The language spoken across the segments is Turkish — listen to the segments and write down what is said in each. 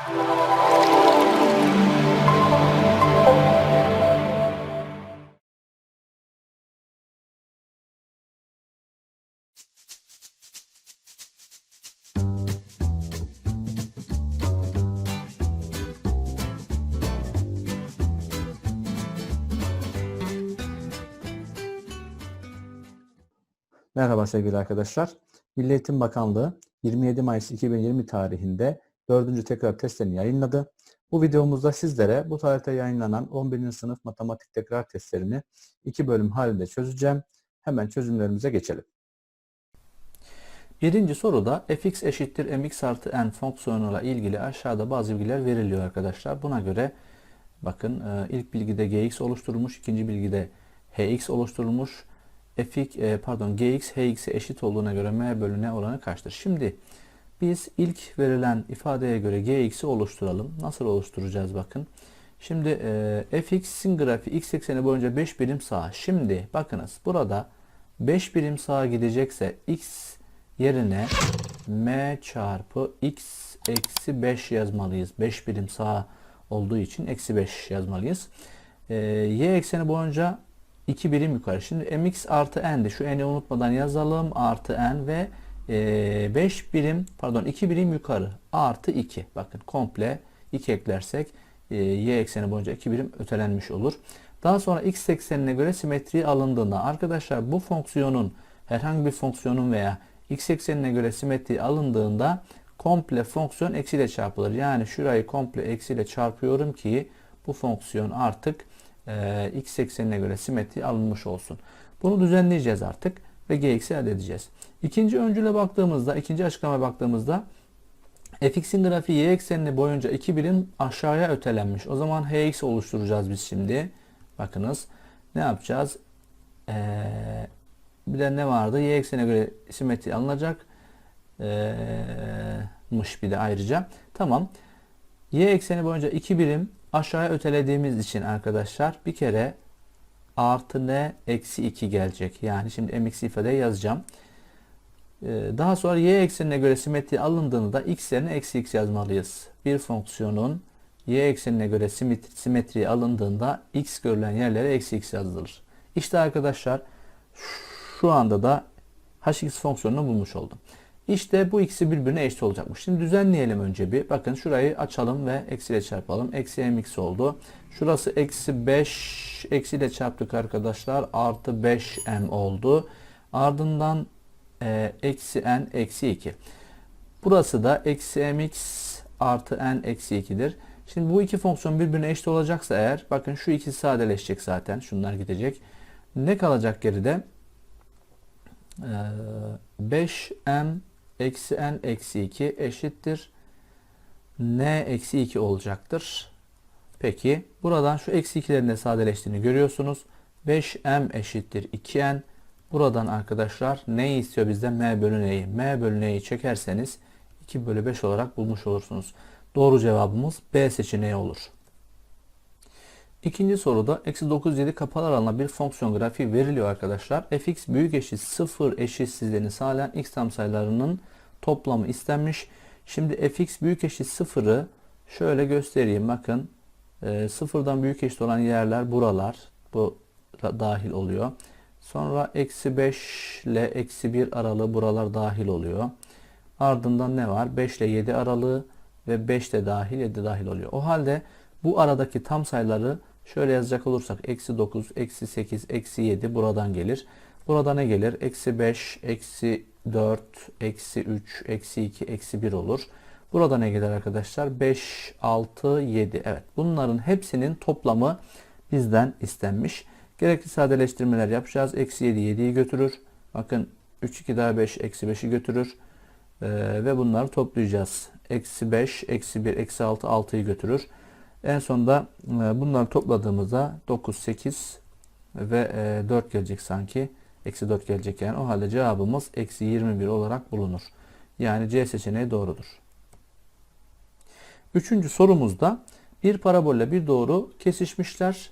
Merhaba sevgili arkadaşlar. Milli Eğitim Bakanlığı 27 Mayıs 2020 tarihinde 4. tekrar testlerini yayınladı. Bu videomuzda sizlere bu tarihte yayınlanan 11. sınıf matematik tekrar testlerini iki bölüm halinde çözeceğim. Hemen çözümlerimize geçelim. Birinci soruda fx eşittir mx artı n fonksiyonuyla ilgili aşağıda bazı bilgiler veriliyor arkadaşlar. Buna göre bakın e, ilk bilgide gx oluşturulmuş, ikinci bilgide hx oluşturulmuş fx e, pardon gx hx'e eşit olduğuna göre m bölü n oranı kaçtır? Şimdi biz ilk verilen ifadeye göre gx'i oluşturalım. Nasıl oluşturacağız bakın. Şimdi e, fx'in grafiği x ekseni boyunca 5 birim sağa. Şimdi bakınız burada 5 birim sağa gidecekse x yerine m çarpı x eksi 5 yazmalıyız. 5 birim sağa olduğu için eksi 5 yazmalıyız. E, y ekseni boyunca 2 birim yukarı. Şimdi mx artı n'di. Şu n'i unutmadan yazalım. Artı n ve 5 e, birim pardon 2 birim yukarı. Artı 2. Bakın komple 2 eklersek e, y ekseni boyunca 2 birim ötelenmiş olur. Daha sonra x eksenine göre simetri alındığında arkadaşlar bu fonksiyonun herhangi bir fonksiyonun veya x eksenine göre simetri alındığında komple fonksiyon eksiyle çarpılır. Yani şurayı komple eksiyle çarpıyorum ki bu fonksiyon artık e, x eksenine göre simetri alınmış olsun. Bunu düzenleyeceğiz artık ve gx'i elde edeceğiz. İkinci öncüle baktığımızda, ikinci açıklamaya baktığımızda fx'in grafiği y eksenini boyunca iki birim aşağıya ötelenmiş. O zaman hx oluşturacağız biz şimdi. Bakınız ne yapacağız? Ee, bir de ne vardı? Y eksenine göre simetri alınacak. Ee, bir de ayrıca. Tamam. Y ekseni boyunca iki birim aşağıya ötelediğimiz için arkadaşlar bir kere artı n eksi 2 gelecek. Yani şimdi mx ifadeyi yazacağım. Ee, daha sonra y eksenine göre simetri alındığında da x yerine eksi x yazmalıyız. Bir fonksiyonun y eksenine göre simetri, simetri alındığında x görülen yerlere eksi x yazılır. İşte arkadaşlar şu anda da hx fonksiyonunu bulmuş oldum. İşte bu ikisi birbirine eşit olacakmış. Şimdi düzenleyelim önce bir. Bakın şurayı açalım ve eksiyle çarpalım. Eksi mx oldu. Şurası eksi 5 eksiyle çarptık arkadaşlar. Artı 5m oldu. Ardından e, eksi n eksi 2. Burası da eksi mx artı n eksi 2'dir. Şimdi bu iki fonksiyon birbirine eşit olacaksa eğer bakın şu ikisi sadeleşecek zaten. Şunlar gidecek. Ne kalacak geride? Ee, 5m eksi n eksi 2 eşittir. n eksi 2 olacaktır. Peki buradan şu eksi 2'lerin de sadeleştiğini görüyorsunuz. 5m eşittir 2n. Buradan arkadaşlar ne istiyor bizden? m bölü n'yi. m bölü n'yi çekerseniz 2 bölü 5 olarak bulmuş olursunuz. Doğru cevabımız B seçeneği olur. İkinci soruda eksi 9 7 kapalı alanla bir fonksiyon grafiği veriliyor arkadaşlar. fx büyük eşit 0 eşitsizliğini sağlayan x tam sayılarının toplamı istenmiş. Şimdi fx büyük eşit 0'ı şöyle göstereyim. Bakın e, sıfırdan büyük eşit olan yerler buralar. Bu dahil oluyor. Sonra eksi 5 ile eksi 1 aralığı buralar dahil oluyor. Ardından ne var? 5 ile 7 aralığı ve 5 de dahil 7 dahil oluyor. O halde bu aradaki tam sayıları şöyle yazacak olursak eksi 9, eksi 8, eksi 7 buradan gelir. Burada ne gelir? Eksi 5, eksi 4, eksi 3, eksi 2, eksi 1 olur. Burada ne gelir arkadaşlar? 5, 6, 7. Evet bunların hepsinin toplamı bizden istenmiş. Gerekli sadeleştirmeler yapacağız. Eksi 7, 7'yi götürür. Bakın 3, 2 daha 5, eksi 5'i götürür. Ee, ve bunları toplayacağız. Eksi 5, eksi 1, eksi 6, 6'yı götürür. En sonunda e, bunları topladığımızda 9, 8 ve 4 e, gelecek sanki. Eksi 4 gelecek yani. O halde cevabımız eksi 21 olarak bulunur. Yani C seçeneği doğrudur. Üçüncü sorumuzda bir parabolle bir doğru kesişmişler.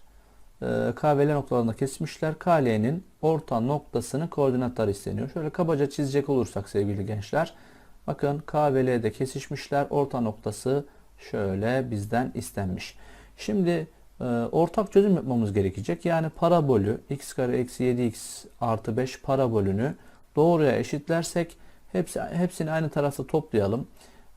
E, KVL noktalarında kesmişler. KL'nin orta noktasının koordinatları isteniyor. Şöyle kabaca çizecek olursak sevgili gençler. Bakın KVL'de kesişmişler. Orta noktası şöyle bizden istenmiş. Şimdi e, ortak çözüm yapmamız gerekecek. Yani parabolü x kare eksi 7x artı 5 parabolünü doğruya eşitlersek hepsi, hepsini aynı tarafta toplayalım.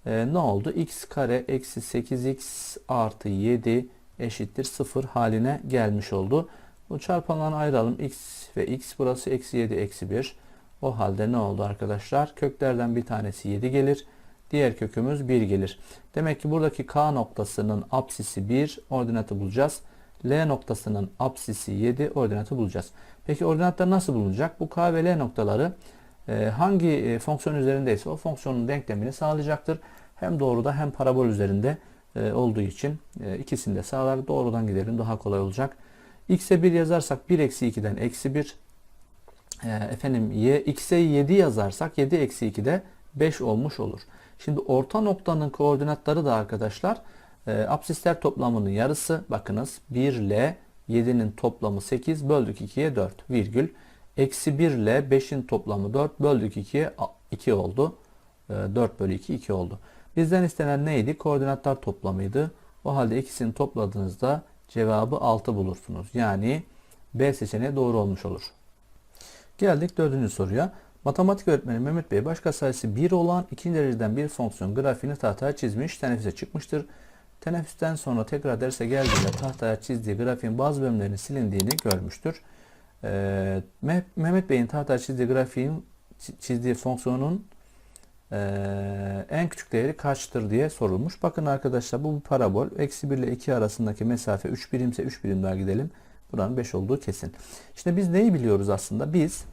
E, ne oldu? x kare eksi 8x artı 7 eşittir 0 haline gelmiş oldu. Bu çarpanlarını ayıralım. x ve x burası eksi 7 eksi 1. O halde ne oldu arkadaşlar? Köklerden bir tanesi 7 gelir. Diğer kökümüz 1 gelir. Demek ki buradaki K noktasının apsisi 1 ordinatı bulacağız. L noktasının apsisi 7 ordinatı bulacağız. Peki ordinatlar nasıl bulunacak? Bu K ve L noktaları e, hangi e, fonksiyon üzerindeyse o fonksiyonun denklemini sağlayacaktır. Hem doğruda hem parabol üzerinde e, olduğu için ikisini de sağlar. Doğrudan gidelim daha kolay olacak. X'e 1 yazarsak 1 eksi 2'den eksi 1. E, efendim y, x'e 7 yazarsak 7 eksi 2'de 5 olmuş olur. Şimdi orta noktanın koordinatları da arkadaşlar e, absisler toplamının yarısı. Bakınız 1 ile 7'nin toplamı 8 böldük 2'ye 4 virgül. Eksi 1 ile 5'in toplamı 4 böldük 2'ye 2 oldu. E, 4 bölü 2 2 oldu. Bizden istenen neydi? Koordinatlar toplamıydı. O halde ikisini topladığınızda cevabı 6 bulursunuz. Yani B seçeneği doğru olmuş olur. Geldik dördüncü soruya. Matematik öğretmeni Mehmet Bey başka sayısı 1 olan ikinci dereceden bir fonksiyon grafiğini tahtaya çizmiş, teneffüse çıkmıştır. Teneffüsten sonra tekrar derse geldiğinde tahtaya çizdiği grafiğin bazı bölümlerinin silindiğini görmüştür. Ee, Mehmet Bey'in tahtaya çizdiği grafiğin çizdiği fonksiyonun ee, en küçük değeri kaçtır diye sorulmuş. Bakın arkadaşlar bu bir parabol. Eksi 1 ile 2 arasındaki mesafe 3 birimse 3 birim daha gidelim. Buranın 5 olduğu kesin. Şimdi biz neyi biliyoruz aslında? Biz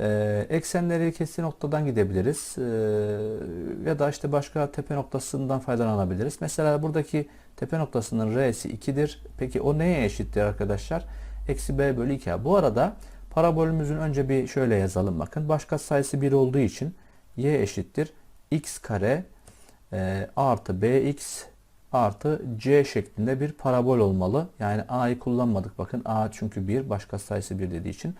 e, eksenleri kestiği noktadan gidebiliriz. E, ya da işte başka tepe noktasından faydalanabiliriz. Mesela buradaki tepe noktasının r'si 2'dir. Peki o neye eşittir arkadaşlar? Eksi b bölü 2. Bu arada parabolümüzün önce bir şöyle yazalım bakın. Başka sayısı 1 olduğu için y eşittir x kare e, artı bx artı c şeklinde bir parabol olmalı. Yani a'yı kullanmadık. Bakın a çünkü 1 başka sayısı 1 dediği için.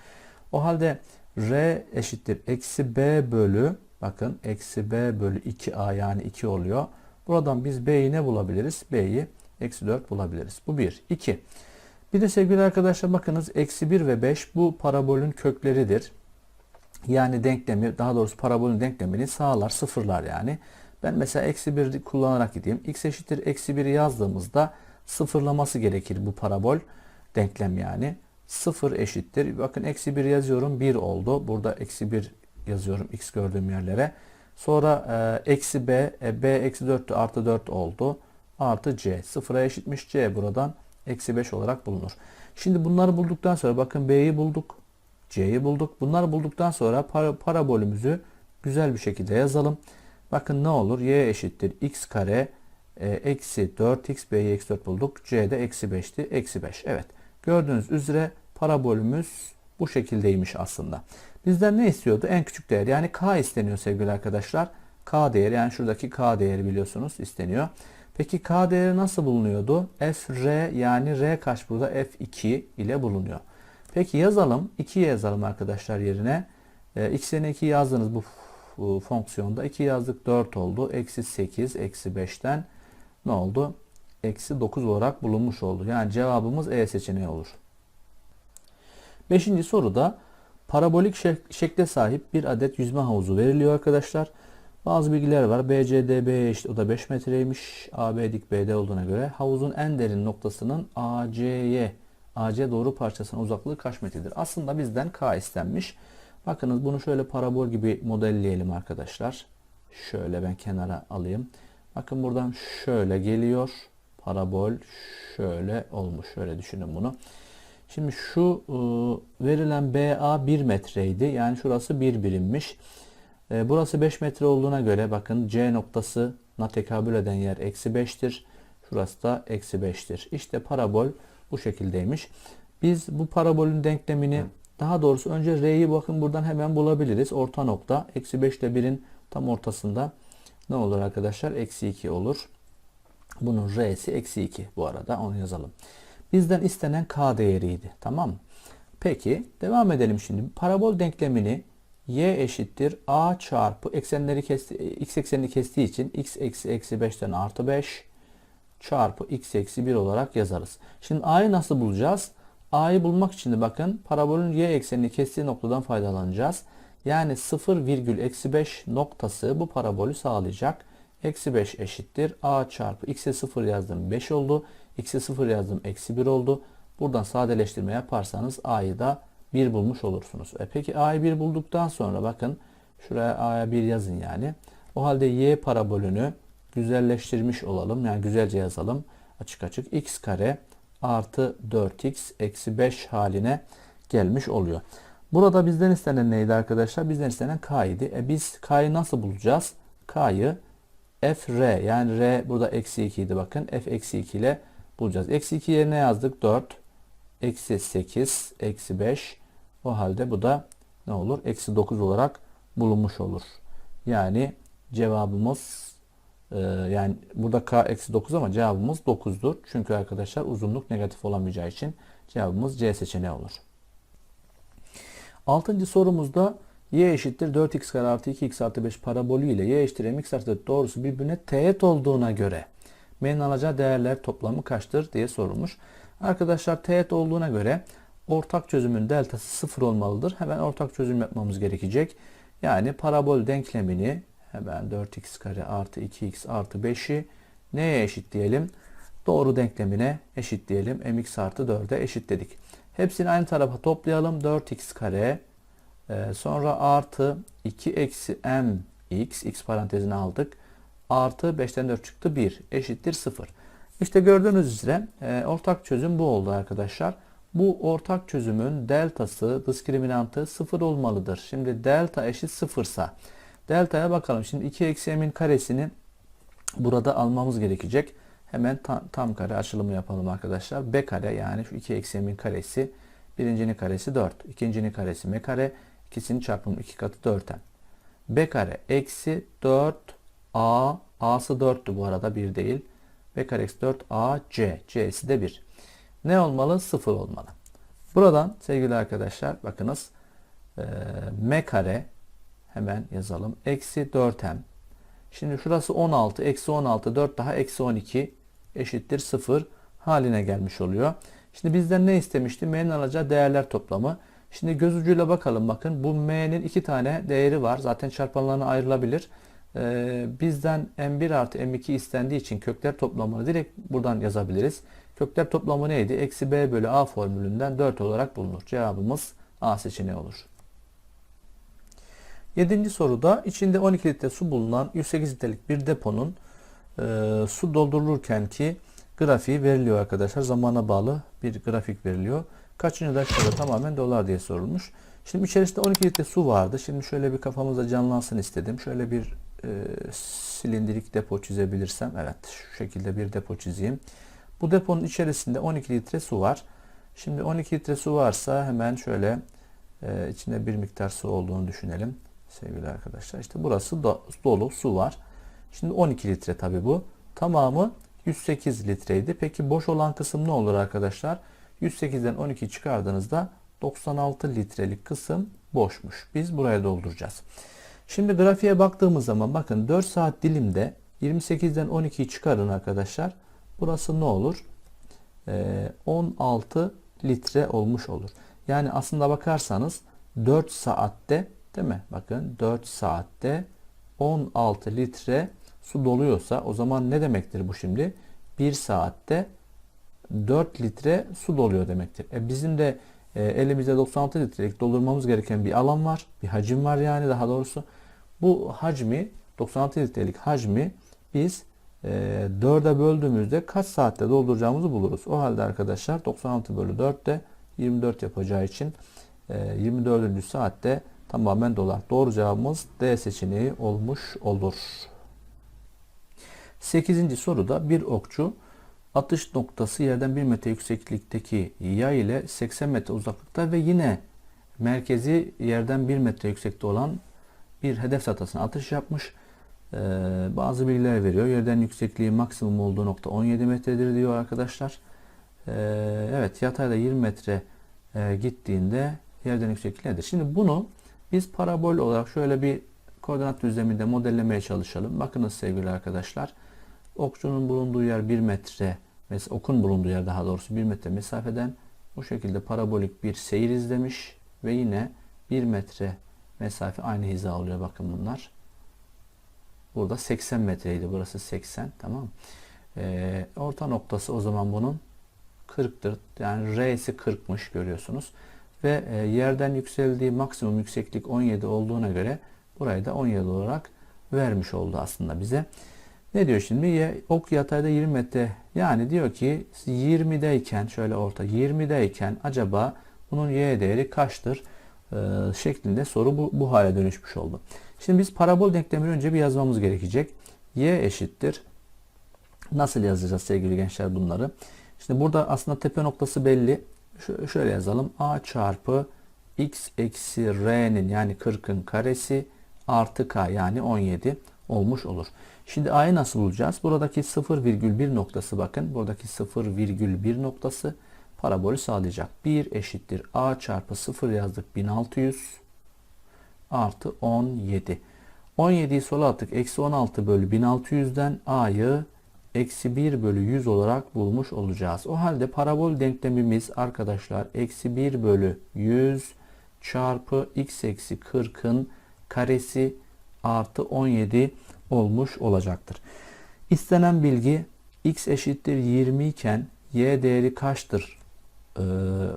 O halde r eşittir eksi b bölü bakın eksi b bölü 2a yani 2 oluyor. Buradan biz b'yi ne bulabiliriz? b'yi eksi 4 bulabiliriz. Bu 1. 2. Bir de sevgili arkadaşlar bakınız eksi 1 ve 5 bu parabolün kökleridir. Yani denklemi daha doğrusu parabolün denklemini sağlar sıfırlar yani. Ben mesela eksi 1 kullanarak gideyim. x eşittir eksi 1'i yazdığımızda sıfırlaması gerekir bu parabol denklem yani. 0 eşittir. Bakın eksi 1 yazıyorum 1 oldu. Burada eksi 1 yazıyorum x gördüğüm yerlere. Sonra e, eksi b, e, b eksi 4 artı 4 oldu. Artı c. Sıfıra eşitmiş c buradan eksi 5 olarak bulunur. Şimdi bunları bulduktan sonra bakın b'yi bulduk. C'yi bulduk. Bunları bulduktan sonra para, parabolümüzü güzel bir şekilde yazalım. Bakın ne olur? Y eşittir x kare e, eksi 4x b'yi eksi 4 bulduk. C'de eksi 5'ti. Eksi 5. Evet. Gördüğünüz üzere parabolümüz bu şekildeymiş aslında. Bizden ne istiyordu? En küçük değer. Yani k isteniyor sevgili arkadaşlar. K değeri yani şuradaki k değeri biliyorsunuz isteniyor. Peki k değeri nasıl bulunuyordu? f r yani r kaç burada? f2 ile bulunuyor. Peki yazalım. 2 yazalım arkadaşlar yerine. E, x'ine 2 yazdınız bu, bu fonksiyonda. 2 yazdık 4 oldu. Eksi 8, eksi 5'ten ne oldu? Eksi 9 olarak bulunmuş oldu. Yani cevabımız E seçeneği olur. Beşinci soruda parabolik şek şekle sahip bir adet yüzme havuzu veriliyor arkadaşlar. Bazı bilgiler var. BCDB eşit o da 5 metreymiş. AB dik BD olduğuna göre havuzun en derin noktasının AC'ye AC doğru parçasının uzaklığı kaç metredir? Aslında bizden K istenmiş. Bakınız bunu şöyle parabol gibi modelleyelim arkadaşlar. Şöyle ben kenara alayım. Bakın buradan şöyle geliyor. Parabol şöyle olmuş. Şöyle düşünün bunu. Şimdi şu ıı, verilen BA 1 metreydi. Yani şurası 1 birimmiş. E, burası 5 metre olduğuna göre bakın C noktası na tekabül eden yer eksi 5'tir. Şurası da eksi 5'tir. İşte parabol bu şekildeymiş. Biz bu parabolün denklemini daha doğrusu önce R'yi bakın buradan hemen bulabiliriz. Orta nokta. Eksi 5 ile 1'in tam ortasında ne olur arkadaşlar? Eksi 2 olur. Bunun R'si eksi 2 bu arada onu yazalım. Bizden istenen K değeriydi. Tamam? Peki devam edelim şimdi. Parabol denklemini y eşittir a çarpı eksenleri kesti, x eksenini kestiği için x eksi eksi 5'ten artı 5 çarpı x eksi 1 olarak yazarız. Şimdi a'yı nasıl bulacağız? a'yı bulmak için de bakın parabolün y eksenini kestiği noktadan faydalanacağız. Yani 0 virgül eksi 5 noktası bu parabolü sağlayacak. Eksi 5 eşittir. a çarpı x'e 0 yazdım 5 oldu. x'e 0 yazdım eksi 1 oldu. Buradan sadeleştirme yaparsanız a'yı da 1 bulmuş olursunuz. E peki a'yı 1 bulduktan sonra bakın şuraya a'ya 1 yazın yani. O halde y parabolünü güzelleştirmiş olalım. Yani güzelce yazalım. Açık açık x kare artı 4x eksi 5 haline gelmiş oluyor. Burada bizden istenen neydi arkadaşlar? Bizden istenen k idi. E biz k'yı nasıl bulacağız? k'yı f r yani r burada eksi 2 idi bakın. f eksi 2 ile bulacağız. Eksi 2 yerine yazdık 4 eksi 8 eksi 5 o halde bu da ne olur? Eksi 9 olarak bulunmuş olur. Yani cevabımız e, yani burada k eksi 9 ama cevabımız 9'dur. Çünkü arkadaşlar uzunluk negatif olamayacağı için cevabımız C seçeneği olur. Altıncı sorumuzda y eşittir 4x kare artı 2x artı 5 parabolü ile y eşittir mx artı 4 doğrusu birbirine teğet olduğuna göre m'nin alacağı değerler toplamı kaçtır diye sorulmuş. Arkadaşlar teğet olduğuna göre ortak çözümün deltası 0 olmalıdır. Hemen ortak çözüm yapmamız gerekecek. Yani parabol denklemini hemen 4x kare artı 2x artı 5'i neye eşit diyelim? Doğru denklemine eşit diyelim. mx artı 4'e eşit dedik. Hepsini aynı tarafa toplayalım. 4x kare e, sonra artı 2 eksi mx x parantezine aldık. Artı 5'ten 4 çıktı 1 eşittir 0. İşte gördüğünüz üzere e, ortak çözüm bu oldu arkadaşlar. Bu ortak çözümün deltası, diskriminantı 0 olmalıdır. Şimdi delta eşit 0 sa delta'ya bakalım. Şimdi 2 eksi m'in karesini burada almamız gerekecek. Hemen tam, tam kare açılımı yapalım arkadaşlar. B kare yani şu 2 eksi m'in karesi. Birincinin karesi 4. ikincinin karesi m kare. İkisinin çarpımı 2 katı 4'ten. B kare eksi 4 a. A'sı 4'tü bu arada 1 değil. B kare eksi 4 a c. C'si de 1. Ne olmalı? 0 olmalı. Buradan sevgili arkadaşlar bakınız. E, m kare hemen yazalım. Eksi 4m. Şimdi şurası 16. Eksi 16. 4 daha eksi 12 eşittir 0 haline gelmiş oluyor. Şimdi bizden ne istemişti? M'nin alacağı değerler toplamı. Şimdi göz ucuyla bakalım. Bakın bu M'nin iki tane değeri var. Zaten çarpanlarına ayrılabilir. Ee, bizden M1 artı M2 istendiği için kökler toplamını direkt buradan yazabiliriz. Kökler toplamı neydi? Eksi B bölü A formülünden 4 olarak bulunur. Cevabımız A seçeneği olur. Yedinci soruda içinde 12 litre su bulunan 108 litrelik bir deponun e, su doldurulurken ki grafiği veriliyor arkadaşlar. Zamana bağlı bir grafik veriliyor. Kaçıncı dakikada tamamen dolar diye sorulmuş. Şimdi içerisinde 12 litre su vardı. Şimdi şöyle bir kafamızda canlansın istedim. Şöyle bir e, silindirik depo çizebilirsem. Evet şu şekilde bir depo çizeyim. Bu deponun içerisinde 12 litre su var. Şimdi 12 litre su varsa hemen şöyle e, içinde bir miktar su olduğunu düşünelim sevgili arkadaşlar. İşte burası da dolu su var. Şimdi 12 litre tabi bu. Tamamı 108 litreydi. Peki boş olan kısım ne olur arkadaşlar? 108'den 12 çıkardığınızda 96 litrelik kısım boşmuş. Biz buraya dolduracağız. Şimdi grafiğe baktığımız zaman bakın 4 saat dilimde 28'den 12'yi çıkarın arkadaşlar. Burası ne olur? Ee, 16 litre olmuş olur. Yani aslında bakarsanız 4 saatte değil mi? Bakın 4 saatte 16 litre su doluyorsa o zaman ne demektir bu şimdi? 1 saatte 4 litre su doluyor demektir. E bizim de e, elimizde 96 litrelik doldurmamız gereken bir alan var. Bir hacim var yani daha doğrusu. Bu hacmi 96 litrelik hacmi biz e, 4'e böldüğümüzde kaç saatte dolduracağımızı buluruz. O halde arkadaşlar 96 bölü 4 de 24 yapacağı için e, 24. saatte tamamen dolar. Doğru cevabımız D seçeneği olmuş olur. 8. soruda bir okçu atış noktası yerden 1 metre yükseklikteki yay ile 80 metre uzaklıkta ve yine merkezi yerden 1 metre yüksekte olan bir hedef tahtasına atış yapmış. Ee, bazı bilgiler veriyor. Yerden yüksekliği maksimum olduğu nokta 17 metredir diyor arkadaşlar. Ee, evet yatayda 20 metre e, gittiğinde yerden yüksekliği nedir? Şimdi bunu biz parabol olarak şöyle bir koordinat düzleminde modellemeye çalışalım. Bakınız sevgili arkadaşlar. Okçunun bulunduğu yer 1 metre, okun bulunduğu yer daha doğrusu 1 metre mesafeden bu şekilde parabolik bir seyir izlemiş ve yine 1 metre mesafe aynı hiza oluyor bakın bunlar. Burada 80 metreydi. Burası 80. Tamam. Ee, orta noktası o zaman bunun 40'tır. Yani R'si 40'mış görüyorsunuz. Ve e, yerden yükseldiği maksimum yükseklik 17 olduğuna göre burayı da 17 olarak vermiş oldu aslında bize. Ne diyor şimdi? Ok yatayda 20 metre. Yani diyor ki 20'deyken şöyle orta 20'deyken acaba bunun y değeri kaçtır? Ee, şeklinde soru bu, bu hale dönüşmüş oldu. Şimdi biz parabol denklemini önce bir yazmamız gerekecek. Y eşittir. Nasıl yazacağız sevgili gençler bunları? Şimdi burada aslında tepe noktası belli. Ş- şöyle yazalım. A çarpı x eksi r'nin yani 40'ın karesi artı k yani 17 olmuş olur. Şimdi a'yı nasıl bulacağız? Buradaki 0,1 noktası bakın. Buradaki 0,1 noktası parabolü sağlayacak. 1 eşittir a çarpı 0 yazdık 1600 artı 17. 17'yi sola attık. Eksi 16 bölü 1600'den a'yı eksi 1 bölü 100 olarak bulmuş olacağız. O halde parabol denklemimiz arkadaşlar eksi 1 bölü 100 çarpı x eksi 40'ın karesi artı 17 olmuş olacaktır. İstenen bilgi x eşittir 20 iken y değeri kaçtır? Ee,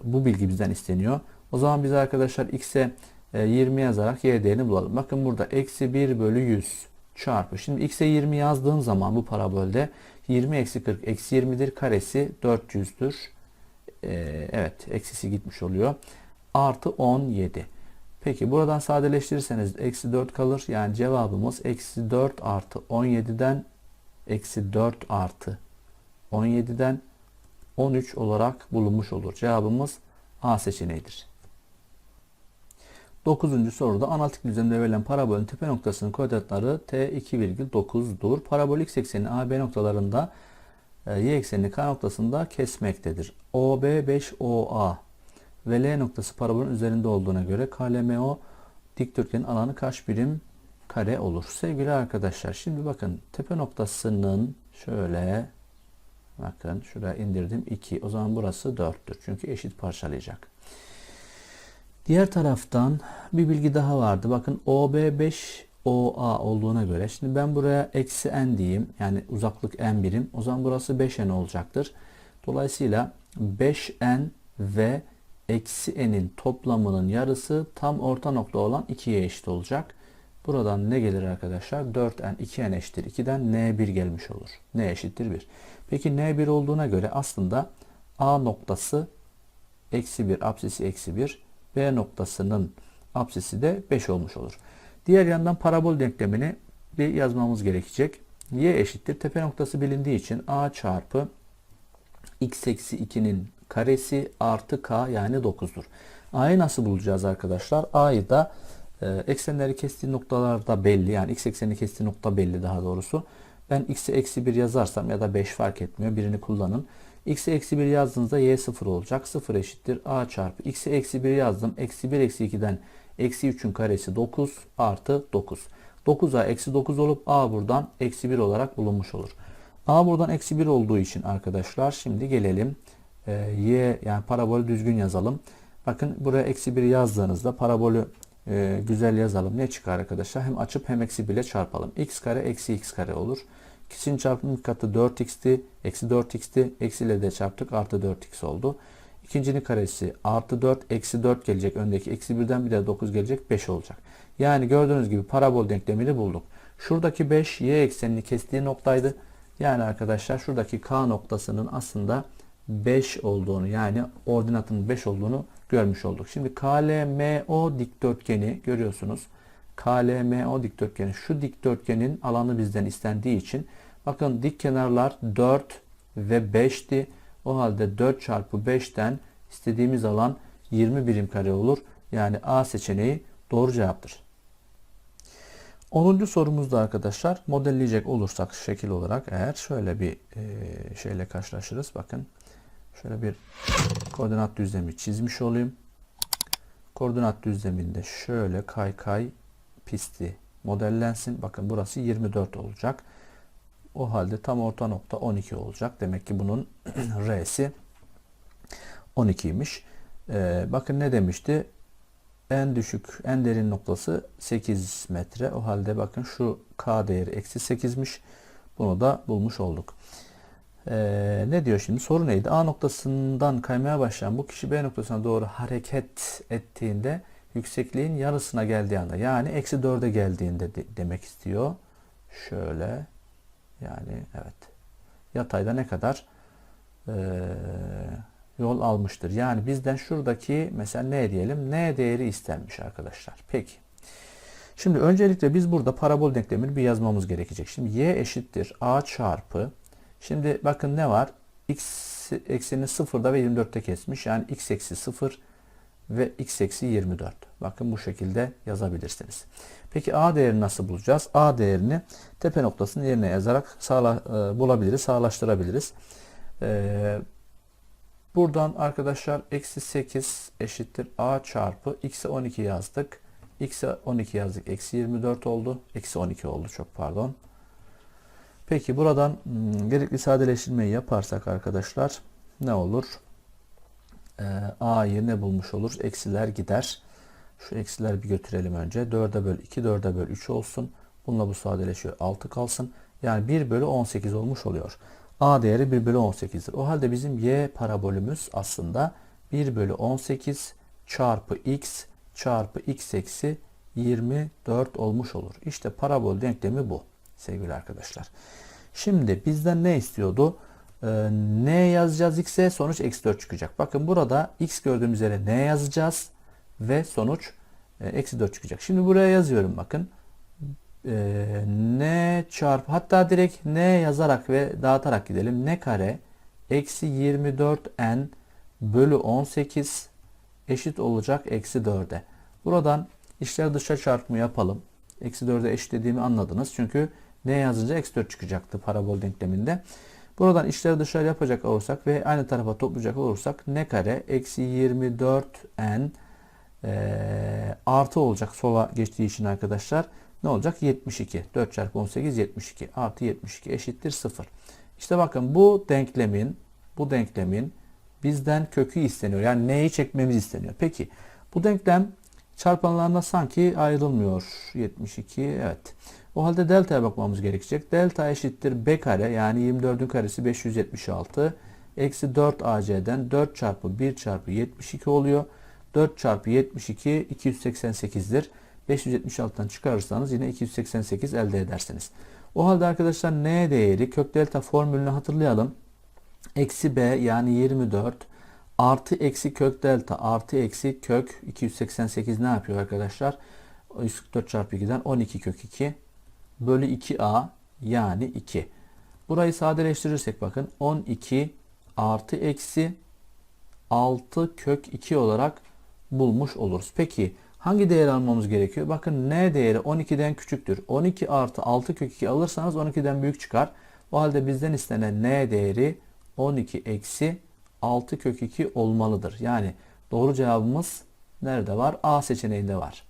bu bilgi bizden isteniyor. O zaman biz arkadaşlar x'e e, 20 yazarak y değerini bulalım. Bakın burada eksi 1 bölü 100 çarpı. Şimdi x'e 20 yazdığın zaman bu parabolde 20 eksi 40 eksi 20'dir karesi 400'dür. Ee, evet eksisi gitmiş oluyor. Artı 17. Peki buradan sadeleştirirseniz eksi 4 kalır. Yani cevabımız eksi 4 artı 17'den eksi 4 artı 17'den 13 olarak bulunmuş olur. Cevabımız A seçeneğidir. 9. soruda analitik düzlemde verilen parabolün tepe noktasının koordinatları t2,9'dur. Parabol x ekseni AB noktalarında e, y eksenini k noktasında kesmektedir. OB 5OA ve L noktası parabolün üzerinde olduğuna göre KLMO dikdörtgenin alanı kaç birim kare olur? Sevgili arkadaşlar şimdi bakın tepe noktasının şöyle bakın şuraya indirdim 2 o zaman burası 4'tür çünkü eşit parçalayacak. Diğer taraftan bir bilgi daha vardı. Bakın OB5 OA olduğuna göre şimdi ben buraya eksi n diyeyim. Yani uzaklık n birim. O zaman burası 5n olacaktır. Dolayısıyla 5n ve eksi n'in toplamının yarısı tam orta nokta olan 2'ye eşit olacak. Buradan ne gelir arkadaşlar? 4n 2n eşittir 2'den n1 gelmiş olur. n eşittir 1. Peki n1 olduğuna göre aslında a noktası eksi 1 apsisi eksi 1 B noktasının apsisi de 5 olmuş olur. Diğer yandan parabol denklemini bir yazmamız gerekecek. Y eşittir. Tepe noktası bilindiği için A çarpı x eksi 2'nin karesi artı k yani 9'dur. A'yı nasıl bulacağız arkadaşlar? A'yı da e, eksenleri kestiği noktalarda belli. Yani x eksenini kestiği nokta belli daha doğrusu. Ben x'e eksi 1 yazarsam ya da 5 fark etmiyor. Birini kullanın. X'e eksi 1 yazdığınızda y 0 olacak. 0 eşittir a çarpı. X'e eksi 1 yazdım. Eksi 1 eksi 2'den eksi 3'ün karesi 9 artı 9. 9a eksi 9 olup a buradan eksi 1 olarak bulunmuş olur. a buradan eksi 1 olduğu için arkadaşlar şimdi gelelim. E, y yani parabolü düzgün yazalım. Bakın buraya eksi 1 yazdığınızda parabolü e, güzel yazalım. Ne çıkar arkadaşlar? Hem açıp hem eksi 1 ile çarpalım. x kare eksi x kare olur. İkisinin çarpım katı 4x'ti. Eksi 4x'ti. Eksi ile de çarptık. Artı 4x oldu. İkincinin karesi artı 4 eksi 4 gelecek. Öndeki eksi 1'den bir de 9 gelecek. 5 olacak. Yani gördüğünüz gibi parabol denklemini bulduk. Şuradaki 5 y eksenini kestiği noktaydı. Yani arkadaşlar şuradaki k noktasının aslında 5 olduğunu yani ordinatının 5 olduğunu görmüş olduk. Şimdi KLMO dikdörtgeni görüyorsunuz. KLMO dikdörtgeni şu dikdörtgenin alanı bizden istendiği için bakın dik kenarlar 4 ve 5'ti. O halde 4 çarpı 5'ten istediğimiz alan 20 birim kare olur. Yani A seçeneği doğru cevaptır. 10. sorumuzda arkadaşlar modelleyecek olursak şekil olarak eğer şöyle bir e, şeyle karşılaşırız. Bakın şöyle bir koordinat düzlemi çizmiş olayım. Koordinat düzleminde şöyle kaykay pisti modellensin. Bakın burası 24 olacak. O halde tam orta nokta 12 olacak. Demek ki bunun R'si 12'ymiş. Ee, bakın ne demişti? En düşük, en derin noktası 8 metre. O halde bakın şu K değeri eksi 8'miş. Bunu da bulmuş olduk. Ee, ne diyor şimdi? Soru neydi? A noktasından kaymaya başlayan bu kişi B noktasına doğru hareket ettiğinde yüksekliğin yarısına geldiği anda yani eksi 4'e geldiğinde de- demek istiyor. Şöyle yani evet. Yatayda ne kadar eee, yol almıştır? Yani bizden şuradaki mesela ne diyelim? N değeri istenmiş arkadaşlar. Peki. Şimdi öncelikle biz burada parabol denklemini bir yazmamız gerekecek. Şimdi y eşittir a çarpı. Şimdi bakın ne var? x ekseni 0'da ve 24'te kesmiş. Yani x eksi 0 ve x eksi 24. Bakın bu şekilde yazabilirsiniz. Peki a değerini nasıl bulacağız? a değerini tepe noktasının yerine yazarak sağla, e, bulabiliriz, sağlaştırabiliriz. E, buradan arkadaşlar eksi 8 eşittir a çarpı x'e 12 yazdık. x'e 12 yazdık. Eksi 24 oldu. Eksi 12 oldu çok pardon. Peki buradan hmm, gerekli sadeleştirmeyi yaparsak arkadaşlar ne olur? Ee, A'yı ne bulmuş oluruz? Eksiler gider. Şu eksiler bir götürelim önce. 4'e böl 2, 4'e böl 3 olsun. Bununla bu sadeleşiyor. 6 kalsın. Yani 1 bölü 18 olmuş oluyor. A değeri 1 bölü 18'dir. O halde bizim y parabolümüz aslında 1 bölü 18 çarpı x çarpı x eksi 24 olmuş olur. İşte parabol denklemi bu sevgili arkadaşlar. Şimdi bizden ne istiyordu? Ee, ne yazacağız x'e? Sonuç eksi 4 çıkacak. Bakın burada x gördüğümüz yere ne yazacağız? Ve sonuç e, eksi 4 çıkacak. Şimdi buraya yazıyorum bakın. Ee, n çarpı hatta direkt n yazarak ve dağıtarak gidelim. n kare eksi 24n bölü 18 eşit olacak eksi 4'e. Buradan işler dışa çarpımı yapalım. Eksi 4'e eşitlediğimi anladınız. Çünkü ne yazınca eksi 4 çıkacaktı parabol denkleminde. Buradan işleri dışarı yapacak olursak ve aynı tarafa toplayacak olursak ne kare eksi 24n e, artı olacak sola geçtiği için arkadaşlar. Ne olacak? 72. 4 çarpı 18 72. Artı 72 eşittir 0. İşte bakın bu denklemin bu denklemin bizden kökü isteniyor. Yani neyi çekmemiz isteniyor. Peki bu denklem çarpanlarına sanki ayrılmıyor. 72 evet. O halde delta'ya bakmamız gerekecek. Delta eşittir b kare yani 24'ün karesi 576. Eksi 4 ac'den 4 çarpı 1 çarpı 72 oluyor. 4 çarpı 72 288'dir. 576'dan çıkarırsanız yine 288 elde edersiniz. O halde arkadaşlar n değeri kök delta formülünü hatırlayalım. Eksi b yani 24 artı eksi kök delta artı eksi kök 288 ne yapıyor arkadaşlar? 144 çarpı 2'den 12 kök 2 bölü 2a yani 2. Burayı sadeleştirirsek bakın 12 artı eksi 6 kök 2 olarak bulmuş oluruz. Peki hangi değer almamız gerekiyor? Bakın n değeri 12'den küçüktür. 12 artı 6 kök 2 alırsanız 12'den büyük çıkar. O halde bizden istenen n değeri 12 eksi 6 kök 2 olmalıdır. Yani doğru cevabımız nerede var? A seçeneğinde var.